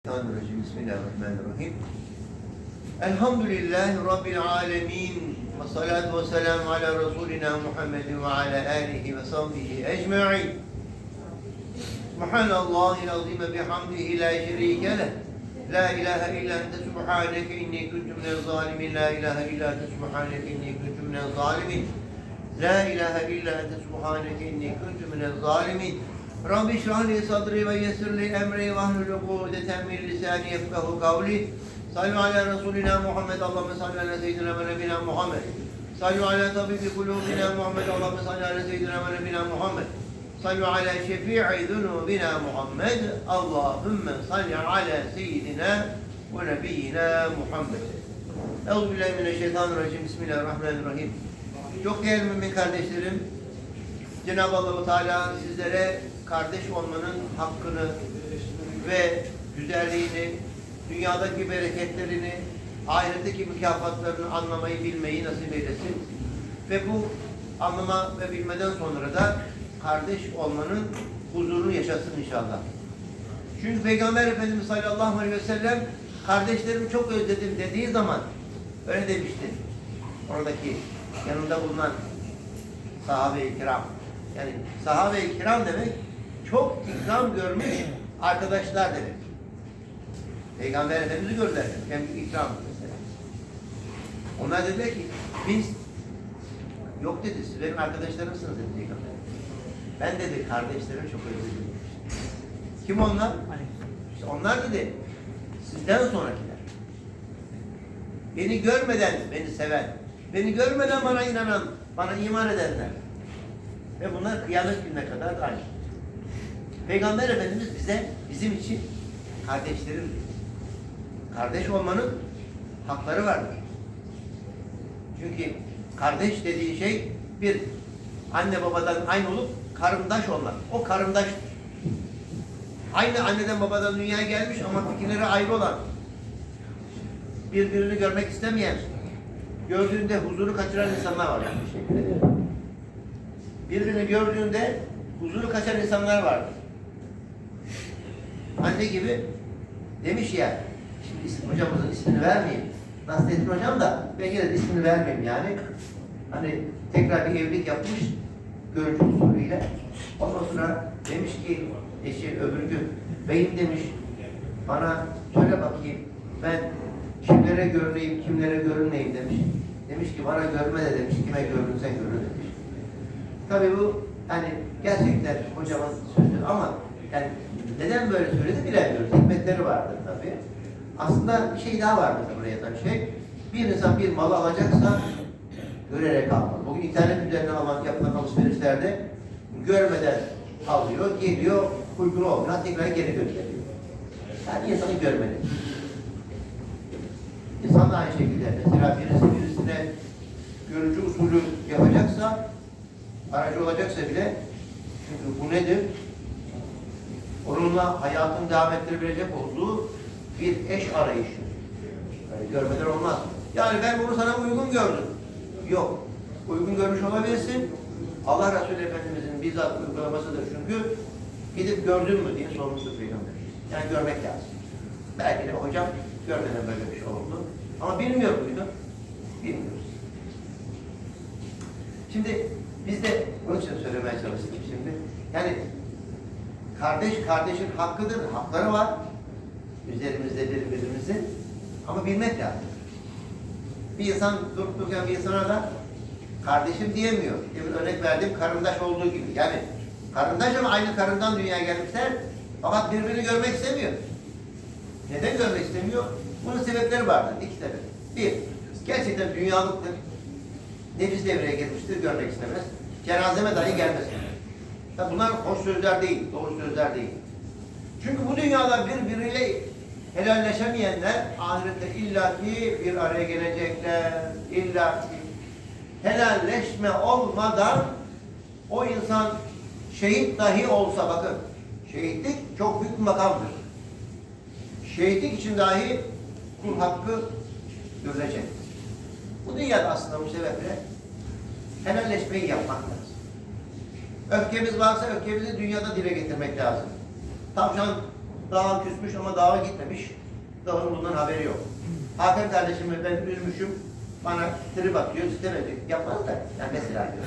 Bismillahirrahmanirrahim. Bismillahirrahmanirrahim. Elhamdülillahi Rabbil alemin. Ve salatu ve selamu ala Resulina Muhammedin ve ala alihi ve sahbihi ecma'in. Subhanallahil azim bihamdihi la şerike leh. La ilahe illa ente subhaneke inni kuntu minel zalimin. La ilahe illa ente subhaneke inni kuntu minel zalimin. La ilahe illa ente subhaneke inni kuntu minel zalimin. Rabbi şrah li sadri ve yessir li emri ve ahlul ukudeten min lisani yefkahu kavli. Sallu ala Resulina Muhammed. Allahümme salli ala seyyidina ve nebina Muhammed. Sallu ala tabibi kulubina Muhammed. Allahümme salli ala seyyidina ve nebina Muhammed. Sallu ala şefi'i zunubina Muhammed. Allahümme salli ala seyyidina ve nebiyyina Muhammed. Euzubillahimineşşeytanirracim. Bismillahirrahmanirrahim. Çok değerli mümin kardeşlerim, Cenab-ı Allah Teala sizlere kardeş olmanın hakkını ve güzelliğini, dünyadaki bereketlerini, ahiretteki mükafatlarını anlamayı, bilmeyi nasip eylesin. Ve bu anlama ve bilmeden sonra da kardeş olmanın huzurunu yaşasın inşallah. Çünkü Peygamber Efendimiz sallallahu aleyhi ve sellem kardeşlerimi çok özledim dediği zaman öyle demişti. Oradaki yanında bulunan sahabe-i kiram. Yani sahabe-i kiram demek çok ikram görmüş arkadaşlar demek. Peygamber Efendimiz'i gördüler. Hem ikram mesela. Onlar dediler ki biz yok dedi siz benim arkadaşlarımsınız dedi Peygamber. Ben dedi kardeşlerimi çok özledim. Kim onlar? İşte onlar dedi sizden sonrakiler. Beni görmeden beni seven, beni görmeden bana inanan, bana iman edenler. Ve bunlar kıyamet gününe kadar aynı. Peygamber Efendimiz bize, bizim için kardeşlerim. Kardeş olmanın hakları vardır. Çünkü kardeş dediği şey bir, anne babadan aynı olup karımdaş olmak. O karımdaştır. Aynı anneden babadan dünyaya gelmiş ama fikirleri ayrı olan, birbirini görmek istemeyen, gördüğünde huzuru kaçıran insanlar var. Birbirini gördüğünde huzuru kaçan insanlar vardır. Anne gibi demiş ya, şimdi isim, hocamızın ismini vermeyeyim. Nasrettin hocam da ben yine de ismini vermeyeyim yani. Hani tekrar bir evlilik yapmış görücü usulüyle. Ondan sonra demiş ki eşi öbür gün beyim demiş bana söyle bakayım ben kimlere görüneyim kimlere görünmeyeyim demiş. Demiş ki bana görme de demiş kime görünsen görün demiş. Tabii bu hani gerçekten hocamın sözü ama yani neden böyle söyledi bilemiyoruz. Hikmetleri vardır tabii. Aslında bir şey daha var buraya yatan şey. Bir insan bir malı alacaksa görerek almalı. Bugün internet üzerinden alan yapılan alışverişlerde görmeden alıyor, geliyor, uygun olmuyor, tekrar geri gönderiyor. Yani insanı görmeli. İnsan da aynı şekilde mesela birisi birisine görücü usulü yapacaksa aracı olacaksa bile çünkü bu nedir? Onunla hayatını devam ettirebilecek olduğu bir eş arayışı. Yani görmeden olmaz. Yani ben bunu sana uygun gördüm. Yok. Uygun görmüş olabilirsin. Allah Resulü Efendimizin bizzat uygulamasıdır çünkü gidip gördün mü diye sormuştur Peygamber. Yani görmek lazım. Belki de hocam görmeden böyle bir şey oldu. Ama bilmiyor muydu? Bilmiyoruz. Şimdi biz de bunun için söylemeye çalıştık şimdi. Yani kardeş kardeşin hakkıdır, hakları var. Üzerimizde birbirimizin. Ama bilmek lazım. Bir insan durup dururken bir insana da kardeşim diyemiyor. Demin örnek verdiğim karındaş olduğu gibi. Yani karındaş ama aynı karından dünyaya gelmişler. Fakat birbirini görmek istemiyor. Neden görmek istemiyor? Bunun sebepleri vardır. İki sebep. Bir, gerçekten dünyalıktır. Nefis devreye girmiştir, görmek istemez. Cenazeme dahi gelmez. Tabi bunlar hoş sözler değil, doğru sözler değil. Çünkü bu dünyada birbiriyle helalleşemeyenler ahirette illaki bir araya gelecekler. illaki helalleşme olmadan o insan şehit dahi olsa bakın şehitlik çok büyük bir makamdır. Şehitlik için dahi kul hakkı görülecek. Bu dünyada aslında bu sebeple helalleşmeyi yapmak lazım. Öfkemiz varsa öfkemizi dünyada dile getirmek lazım. Tavşan dağa küsmüş ama dağa gitmemiş. Dağın bundan haberi yok. Hakan kardeşimi ben üzmüşüm. Bana trip atıyor, sitem ediyor. Yapmaz da. Yani mesela diyor.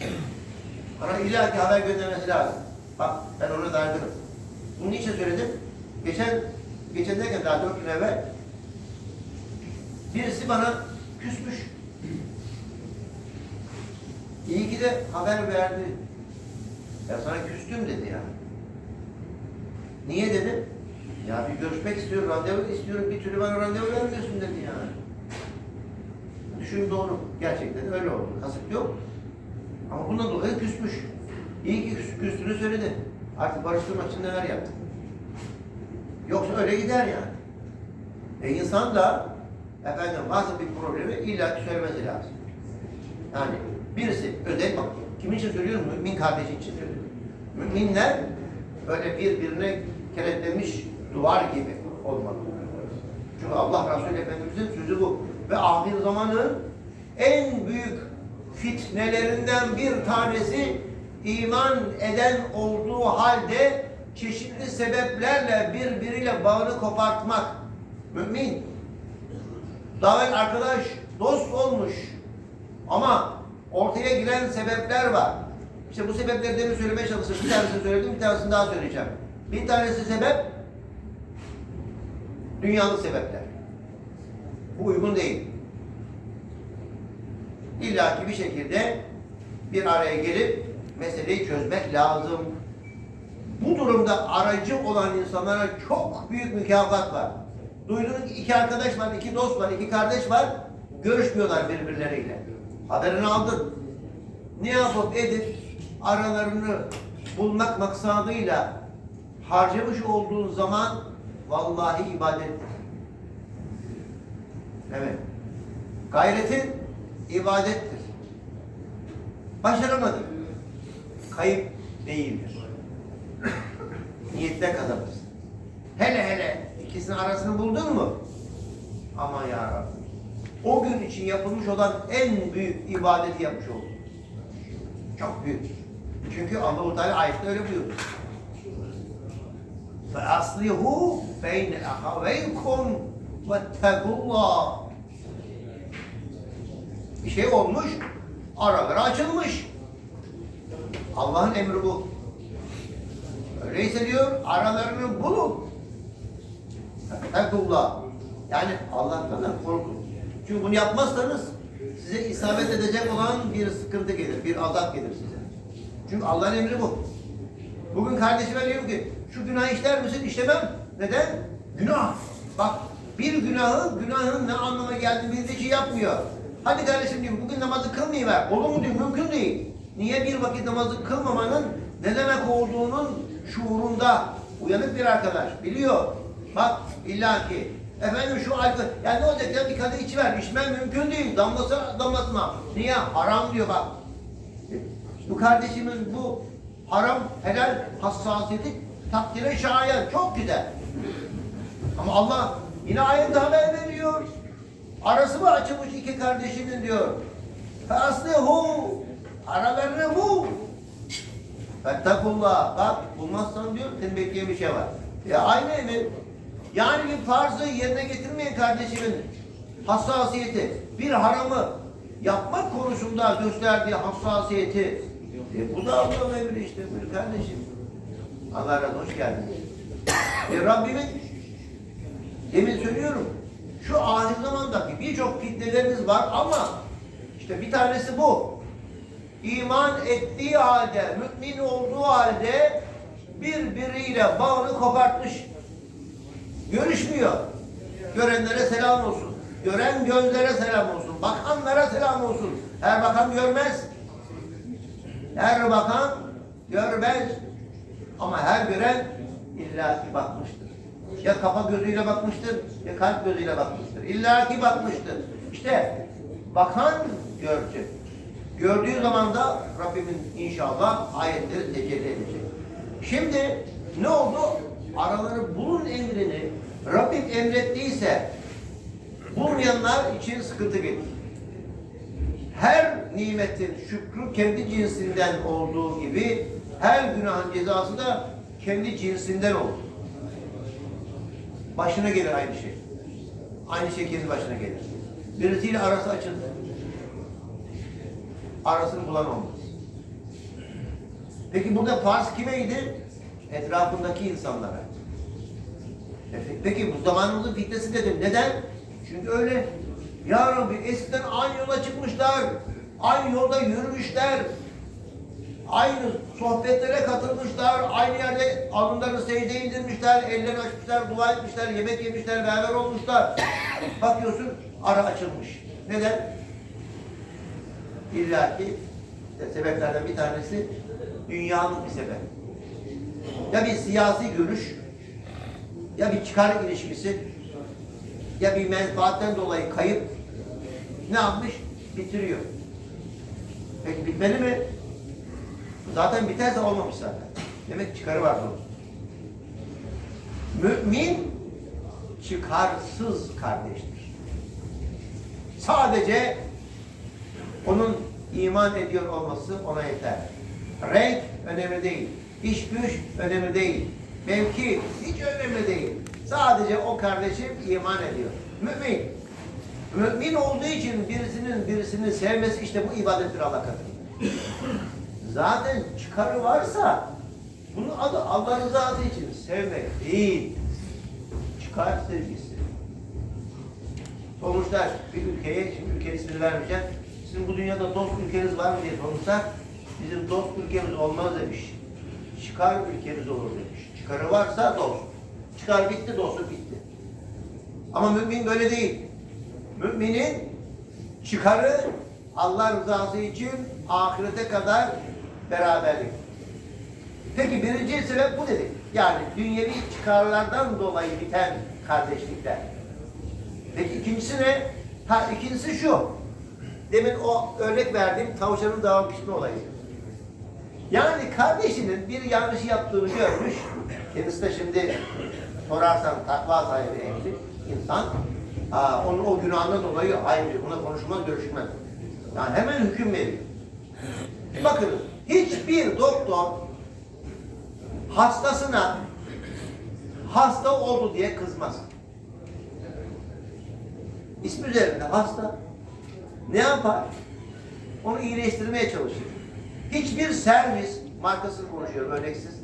Yani. Bana illa haber göndermesi lazım. Bak ben ona dargınım. Bunun için söyledim. Geçen, geçen derken daha dört gün evvel birisi bana küsmüş. İyi ki de haber verdi. Ya sana küstüm dedi ya. Niye dedim? Ya bir görüşmek istiyorum, randevu istiyorum, bir türlü bana randevu vermiyorsun dedi ya. Düşün doğru. Gerçekten öyle oldu. Kasıt yok. Ama bundan dolayı küsmüş. İyi ki küs, küstüğünü söyledi. Artık barıştırmak için neler yaptı. Yoksa öyle gider yani. E insan da efendim varsa bir problemi illa ki söylemesi lazım. Yani birisi özel bak kimin için söylüyorum? Mümin kardeşi için söylüyorum. Müminler böyle birbirine kenetlenmiş duvar gibi olmalı. Çünkü Allah Resulü Efendimiz'in sözü bu. Ve ahir zamanın en büyük fitnelerinden bir tanesi iman eden olduğu halde çeşitli sebeplerle birbiriyle bağını kopartmak. Mümin daha arkadaş, dost olmuş. Ama ortaya giren sebepler var. İşte bu sebepleri söylemeye çalıştım. Bir tanesini söyledim, bir tanesini daha söyleyeceğim. Bir tanesi sebep, dünyalık sebepler. Bu uygun değil. İlla ki bir şekilde bir araya gelip meseleyi çözmek lazım. Bu durumda aracı olan insanlara çok büyük mükafat var. Duydunuz iki arkadaş var, iki dost var, iki kardeş var. Görüşmüyorlar birbirleriyle. Haberini aldın. Ne yapıp edip aralarını bulmak maksadıyla harcamış olduğun zaman vallahi ibadettir. Evet. Gayretin ibadettir. Başaramadın. Kayıp değildir. Niyette kazanırsın. Hele hele ikisinin arasını buldun mu? Aman ya Rabbi. O gün için yapılmış olan en büyük ibadeti yapmış oldun. Çok büyük. Çünkü Allah-u Teala ayette öyle buyuruyor. فَأَصْلِهُ بَيْنَ أَخَوَيْكُمْ وَاتَّقُوا اللّٰهِ Bir şey olmuş, araları açılmış. Allah'ın emri bu. Öyleyse diyor, aralarını bulun. Ettekullah. Yani Allah'tan korkun. Çünkü bunu yapmazsanız size isabet edecek olan bir sıkıntı gelir, bir azap gelir size. Çünkü Allah'ın emri bu. Bugün kardeşime diyorum ki, şu günah işler misin? İşlemem. Neden? Günah. Bak, bir günahı, günahın ne anlama geldiğini bildiği için yapmıyor. Hadi kardeşim diyorum, bugün namazı kılmayıver. Olur mu diyor, mümkün değil. Niye bir vakit namazı kılmamanın ne demek olduğunun şuurunda uyanık bir arkadaş biliyor. Bak illaki efendim şu alkol yani ne olacak ya bir kadeh içiver içmem mümkün değil damlasa damlatma. Niye? Haram diyor bak. Bu kardeşimiz bu haram helal hassasiyeti takdire şayan çok güzel. Ama Allah yine ayette haber veriyor. Arası mı açılmış iki kardeşinin diyor. Faslihu aralarını. Fettakullah. Bak bulmazsan diyor seni bekleyen bir şey var. Ya aynı evi. Yani bir farzı yerine getirmeyen kardeşimin hassasiyeti, bir haramı yapmak konusunda gösterdiği hassasiyeti. E bu da Allah'ın emri işte buyur kardeşim. Allah razı hoş geldin. E Rabbimin demin söylüyorum. Şu ahir zamandaki birçok fitnelerimiz var ama işte bir tanesi bu. İman ettiği halde, mümin olduğu halde birbiriyle bağını kopartmış. Görüşmüyor. Görenlere selam olsun. Gören gözlere selam olsun. Bakanlara selam olsun. Her bakan görmez. Her bakan görmez. Ama her gören illaki bakmıştır. Ya kafa gözüyle bakmıştır, ya kalp gözüyle bakmıştır. İllaki bakmıştır. İşte bakan görecek. Gördüğü zaman da Rabbimin inşallah ayetleri tecelli edecek. Şimdi ne oldu? Araları bulun emrini Rabbim emrettiyse bulmayanlar için sıkıntı gelir. Her nimetin şükrü kendi cinsinden olduğu gibi her günahın cezası da kendi cinsinden olur. Başına gelir aynı şey. Aynı şey kendi başına gelir. Birisiyle arası açıldı. Arasını bulan olmaz. Peki burada farz kimeydi? Etrafındaki insanlara. E, Peki bu zamanımızın fitnesi dedim. Neden? Çünkü öyle. Ya Rabbi eskiden aynı yola çıkmışlar. Aynı yolda yürümüşler. Aynı sohbetlere katılmışlar. Aynı yerde alınlarını secdeye indirmişler. Ellerini açmışlar, dua etmişler, yemek yemişler, beraber olmuşlar. Bakıyorsun ara açılmış. Neden? İlla ki sebeplerden bir tanesi dünyanın bir sebep. Ya bir siyasi görüş, ya bir çıkar ilişkisi, ya bir menfaatten dolayı kayıp ne yapmış? Bitiriyor. Peki bitmeli mi? Zaten biterse olmamış zaten. Demek çıkarı var bunun. Mümin çıkarsız kardeştir. Sadece onun iman ediyor olması ona yeter. Renk önemli değil. İş güç önemli değil. Mevki hiç önemli değil. Sadece o kardeşim iman ediyor. Mümin. Mümin olduğu için birisinin birisini sevmesi işte bu ibadettir Allah katında. Zaten çıkarı varsa bunun adı Allah rızası için sevmek değil. Çıkar sevgisi. Sormuşlar bir ülkeye, şimdi ülke ismini vermeyeceğim. Sizin bu dünyada dost ülkeniz var mı diye sormuşlar. Bizim dost ülkemiz olmaz demiş. Çıkar ülkeniz olur demiş. Çıkarı varsa dost. Çıkar bitti, dostluk bitti. Ama mümin böyle değil. Müminin çıkarı Allah rızası için ahirete kadar beraberlik. Peki birinci sebep bu dedik. Yani dünyevi çıkarlardan dolayı biten kardeşlikler. Peki ikincisi ne? Ha ikincisi şu. Demin o örnek verdiğim tavşanın dağa pişme olayı. Yani kardeşinin bir yanlışı yaptığını görmüş. Kendisi de şimdi sorarsan takva sahibi ehli insan. Aa, onun o günahından dolayı ayrı. Buna konuşmaz, görüşmez. Yani hemen hüküm veriyor. Bakın hiçbir doktor hastasına hasta oldu diye kızmaz. İsmi üzerinde hasta. Ne yapar? Onu iyileştirmeye çalışır. Hiçbir servis markasını konuşuyorum örneksiz.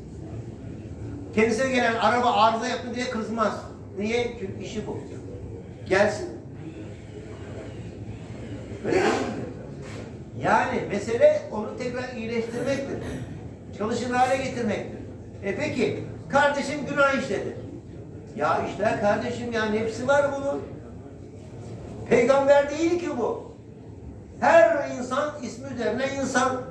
Kendisine gelen araba arıza yaptı diye kızmaz. Niye? Çünkü işi bu. Gelsin. Öyle değil mi? Yani mesele onu tekrar iyileştirmektir. Çalışır hale getirmektir. E peki, kardeşim günah işledi. Ya işler kardeşim yani hepsi var bunun. Peygamber değil ki bu. Her insan ismi üzerine insan.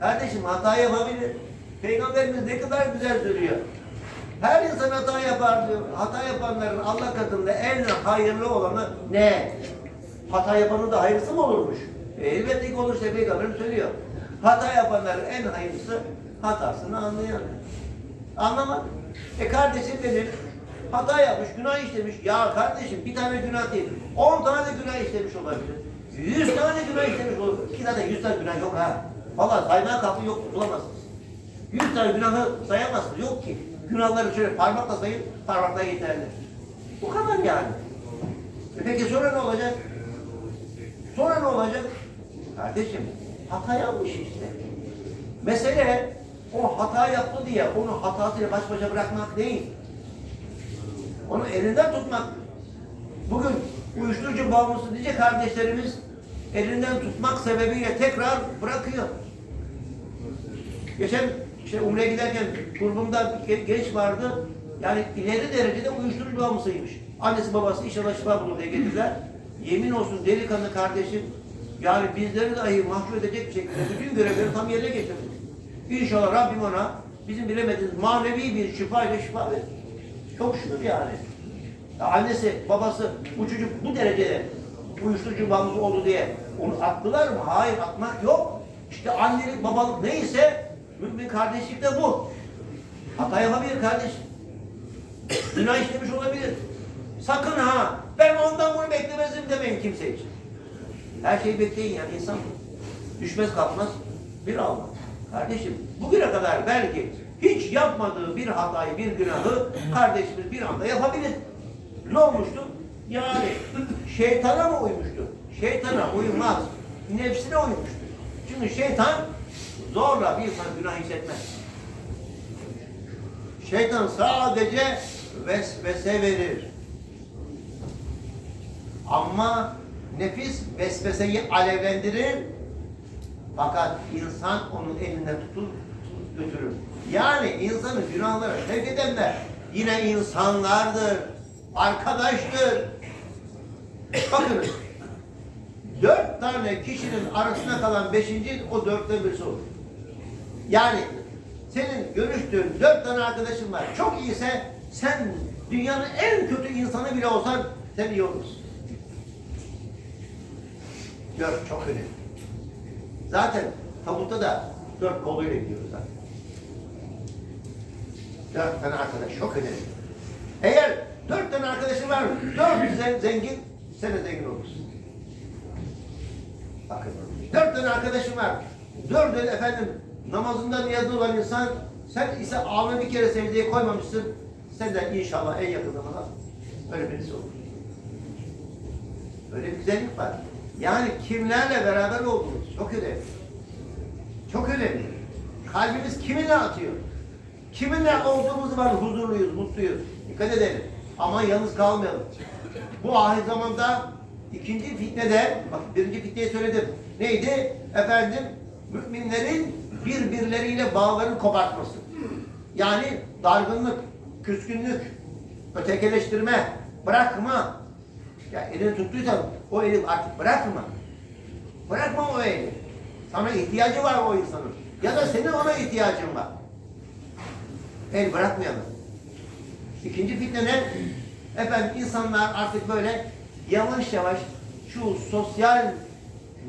Kardeşim hata yapabilir. Peygamberimiz ne kadar güzel söylüyor. Her insan hata yapar diyor. Hata yapanların Allah katında en hayırlı olanı ne? Hata yapanın da hayırlısı mı olurmuş? E, elbette ki olur işte Peygamberim söylüyor. Hata yapanların en hayırlısı hatasını anlayan. Anlamadı. E kardeşim benim hata yapmış, günah işlemiş. Ya kardeşim bir tane günah değil. On tane günah işlemiş olabilir. Yüz tane günah işlemiş olabilir. Ki zaten yüz tane günah yok ha. Vallahi saymaya kalkın yok bulamazsınız. Yüz tane günahı sayamazsınız. Yok ki. Günahları şöyle parmakla sayın, parmakla yeterli. Bu kadar yani. E peki sonra ne olacak? Sonra ne olacak? Kardeşim hata yapmış işte. Mesele o hata yaptı diye onu hatasıyla baş başa bırakmak değil. Onu elinden tutmak. Bugün uyuşturucu bağımlısı diye kardeşlerimiz elinden tutmak sebebiyle tekrar bırakıyor. Geçen işte Umre'ye giderken grubumda genç vardı. Yani ileri derecede uyuşturucu bağımlısıymış. Annesi babası inşallah şifa bulur diye getirdiler. Yemin olsun delikanlı kardeşim yani bizleri dahi mahcup edecek bir şekilde bütün görevleri tam yerine getirdi. İnşallah Rabbim ona bizim bilemediğimiz manevi bir şifa ile şifa verir. Çok şükür yani. Ya annesi, babası bu çocuk bu derecede uyuşturucu bağımlısı oldu diye onu attılar mı? Hayır atmak yok. İşte annelik, babalık neyse mümin kardeşlik de bu. Hata yapabilir kardeş. Günah işlemiş olabilir. Sakın ha ben ondan bunu beklemezdim demeyin kimse için. Her şeyi bekleyin yani insan düşmez kalkmaz bir Allah. Kardeşim bugüne kadar belki hiç yapmadığı bir hatayı, bir günahı kardeşimiz bir anda yapabilir. Ne olmuştu? Yani şeytana mı uymuştu? Şeytana uymaz. Nefsine uymuştu. Çünkü şeytan zorla bir insan günah hissetmez. Şeytan sadece vesvese verir. Ama nefis vesveseyi alevlendirir. Fakat insan onun elinden tutur, götürür. Yani insanı günahlara sevk edenler yine insanlardır. Arkadaştır. Bakın dört tane kişinin arasında kalan beşinci o dörtte birisi olur. Yani senin görüştüğün dört tane arkadaşın var. Çok iyiyse sen dünyanın en kötü insanı bile olsan sen iyi olursun. Dört çok önemli. Zaten tabutta da dört koluyla gidiyoruz zaten. Dört tane arkadaş çok önemli. Eğer dört tane arkadaşın var, dört zen- zengin, sen de zengin olursun. Bakın, dört tane arkadaşın var. Dördü efendim namazında niyazda olan insan, sen ise Allah'ı bir kere secdeye koymamışsın. Sen de inşallah en yakın zamanda öyle birisi olur. Öyle bir güzellik var. Yani kimlerle beraber olduğumuz çok önemli. Çok önemli. Kalbimiz kiminle atıyor? Kiminle olduğumuz zaman huzurluyuz, mutluyuz. Dikkat edelim. Aman yalnız kalmayalım. Bu ahir zamanda ikinci fitnede, bak birinci fitneyi söyledim. Neydi? Efendim, müminlerin birbirleriyle bağlarını kopartması. Yani dargınlık, küskünlük, ötekeleştirme, bırakma. Ya elini tuttuysan o eli artık bırakma. Bırakma o eli. Sana ihtiyacı var o insanın. Ya da senin ona ihtiyacın var. El bırakmayalım. İkinci fitne ne? Efendim insanlar artık böyle yavaş yavaş şu sosyal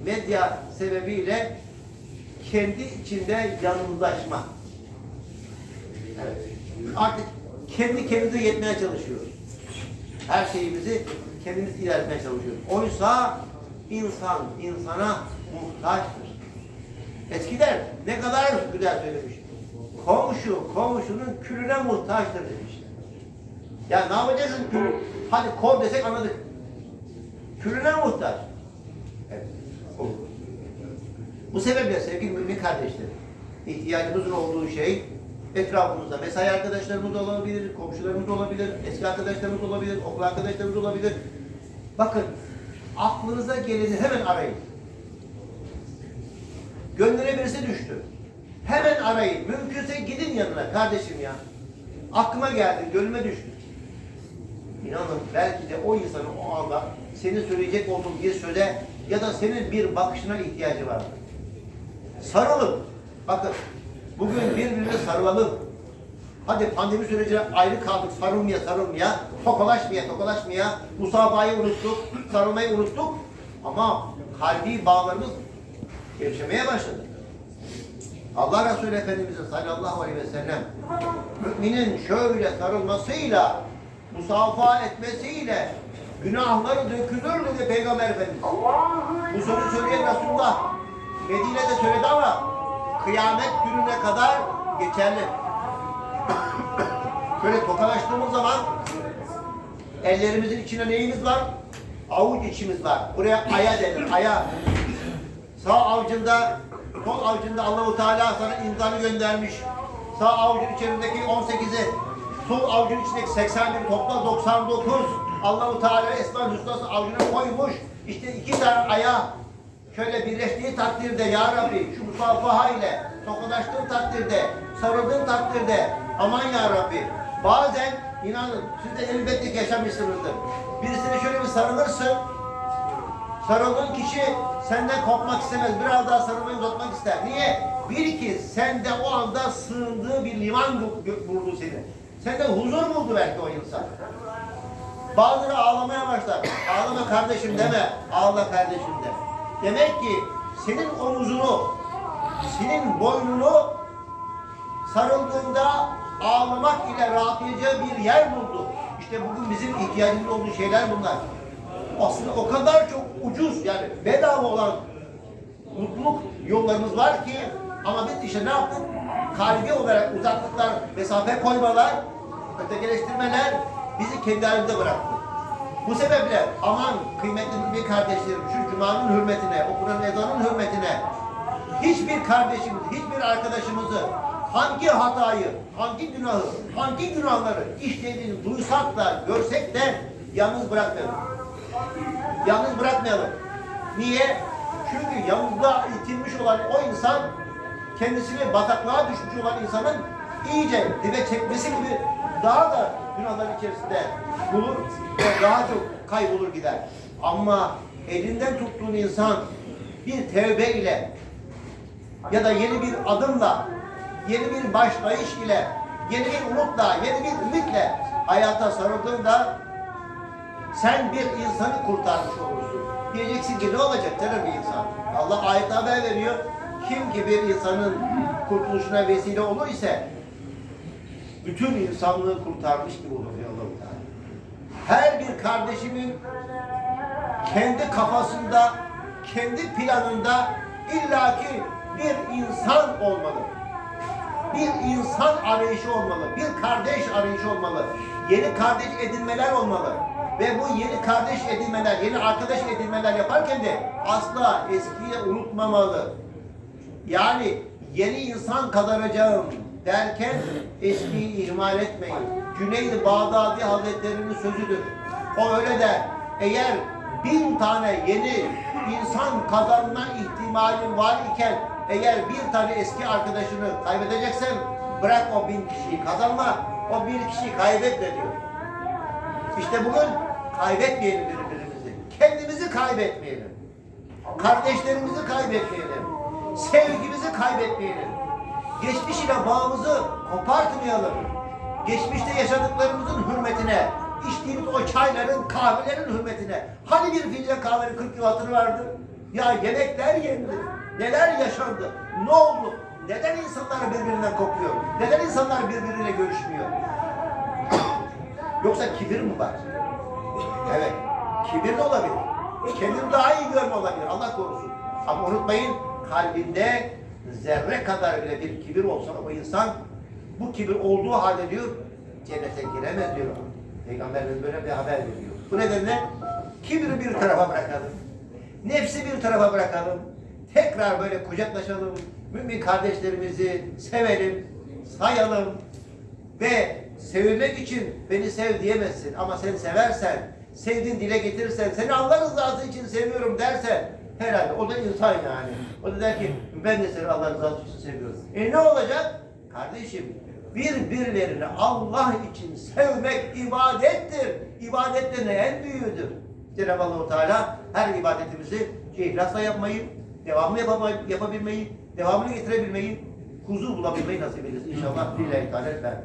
medya sebebiyle kendi içinde yalnızlaşma. Evet. Artık kendi kendimize yetmeye çalışıyoruz. Her şeyimizi kendimiz ilerletmeye çalışıyoruz. Oysa insan insana muhtaçtır. Eskiden ne kadar güzel söylemiş. Komşu komşunun külüne muhtaçtır demiş. Ya ne yapacaksın külü? Hadi kor desek anladık. Külüne muhtaç. Evet. o. Bu sebeple sevgili mümin kardeşlerim, ihtiyacımızın olduğu şey etrafımızda mesai arkadaşlarımız olabilir, komşularımız olabilir, eski arkadaşlarımız olabilir, okul arkadaşlarımız olabilir. Bakın aklınıza geleni hemen arayın. Gönlüne birisi düştü. Hemen arayın. Mümkünse gidin yanına kardeşim ya. Aklıma geldi, gönlüme düştü. İnanın belki de o insanın o anda senin söyleyecek olduğun bir söze ya da senin bir bakışına ihtiyacı vardır. Sarılın. Bakın bugün birbirine sarılalım. Hadi pandemi sürecinde ayrı kaldık sarılmaya sarılmaya, tokalaşmaya tokalaşmaya, musafayı unuttuk, sarılmayı unuttuk. Ama kalbi bağlarımız gevşemeye başladı. Allah Resulü Efendimizin sallallahu aleyhi ve sellem müminin şöyle sarılmasıyla, musafa etmesiyle günahları dökülür dedi Peygamber Efendimiz. Bu sözü söyleyen Resulullah Medine'de söyledi ama kıyamet gününe kadar geçerli. Böyle tokalaştığımız zaman ellerimizin içine neyimiz var? Avuç içimiz var. Buraya aya denir. Aya. Sağ avucunda, sol avucunda Allahu Teala sana imzanı göndermiş. Sağ avucun içerisindeki 18'i, sol avucun içindeki 81 topla 99. Allahu Teala Esma Hüsna'sı avucuna koymuş. İşte iki tane aya şöyle birleştiği takdirde Ya Rabbi şu musafaha ile tokalaştığın takdirde, sarıldığın takdirde aman Ya Rabbi bazen inanın siz de elbette yaşamışsınızdır. Birisine şöyle bir sarılırsın Sarıldığın kişi senden kopmak istemez. Biraz daha sarılmayı uzatmak ister. Niye? Bir ki sende o anda sığındığı bir liman bu- bu- buldu seni. Sende huzur buldu belki o insan. Bazıları ağlamaya başlar. Ağlama kardeşim deme. Ağla kardeşim de. Demek ki senin omuzunu, senin boynunu sarıldığında ağlamak ile rahatlayacağı bir yer buldu. İşte bugün bizim ihtiyacımız olduğu şeyler bunlar. Aslında o kadar çok ucuz yani bedava olan mutluluk yollarımız var ki ama biz işte ne yaptık? Kalbi olarak uzaklıklar, mesafe koymalar, ötekileştirmeler bizi kendi halimize bıraktı. Bu sebeple aman kıymetli bir kardeşlerim şu cumanın hürmetine, okunan ezanın hürmetine hiçbir kardeşimiz, hiçbir arkadaşımızı hangi hatayı, hangi günahı, hangi günahları işlediğini duysak da, görsek de yalnız bırakmayalım. Yalnız bırakmayalım. Niye? Çünkü yalnızlığa itilmiş olan o insan kendisini bataklığa düşmüş olan insanın iyice dibe çekmesi gibi daha da günahlar içerisinde bulur ve daha çok kaybolur gider. Ama elinden tuttuğun insan bir tevbe ile ya da yeni bir adımla, yeni bir başlayış ile, yeni bir umutla, yeni bir ümitle hayata sarıldığında sen bir insanı kurtarmış olursun. Diyeceksin ki ne olacak canım bir insan? Allah ayet haber veriyor. Kim ki bir insanın kurtuluşuna vesile olur ise bütün insanlığı kurtarmış gibi olur diyor Allah-u Teala. Her bir kardeşimin kendi kafasında, kendi planında illaki bir insan olmalı. Bir insan arayışı olmalı. Bir kardeş arayışı olmalı. Yeni kardeş edinmeler olmalı. Ve bu yeni kardeş edinmeler, yeni arkadaş edinmeler yaparken de asla eskiyi unutmamalı. Yani yeni insan kazanacağım derken eskiyi ihmal etmeyin. Cüneyd-i Bağdadi Hazretleri'nin sözüdür. O öyle der. Eğer bin tane yeni insan kazanma ihtimalin var iken eğer bir tane eski arkadaşını kaybedeceksen bırak o bin kişiyi kazanma, o bir kişiyi kaybetme diyor. İşte bugün kaybetmeyelim birbirimizi. Kendimizi kaybetmeyelim. Kardeşlerimizi kaybetmeyelim. Sevgimizi kaybetmeyelim. Geçmiş ile bağımızı kopartmayalım. Geçmişte yaşadıklarımızın hürmetine, içtiğimiz o çayların, kahvelerin hürmetine. Hani bir fincan kahvenin 40 yıl hatırı vardı? Ya yemekler yendi. Neler yaşandı? Ne oldu? Neden insanlar birbirinden kopuyor? Neden insanlar birbiriyle görüşmüyor? Yoksa kibir mi var? Evet. Kibir de olabilir. Kendini daha iyi görme olabilir. Allah korusun. Ama unutmayın kalbinde zerre kadar bile bir kibir olsa o insan bu kibir olduğu halde diyor cennete giremez diyor. Peygamberimiz böyle bir haber veriyor. Bu nedenle kibri bir tarafa bırakalım. Nefsi bir tarafa bırakalım. Tekrar böyle kucaklaşalım. Mümin kardeşlerimizi sevelim, sayalım, ve sevilmek için beni sev diyemezsin ama sen seversen, sevdiğin dile getirirsen, seni Allah rızası için seviyorum dersen herhalde o da insan yani. O da der ki ben de seni Allah rızası için seviyorum. E ne olacak? Kardeşim birbirlerini Allah için sevmek ibadettir. İbadetlerin en büyüğüdür. Cenab-ı Allah Teala her ibadetimizi ihlasla yapmayı, devamlı yapabilmeyi, devamını getirebilmeyi, huzur bulabilmeyi nasip eylesin inşallah. Lillahi Teala.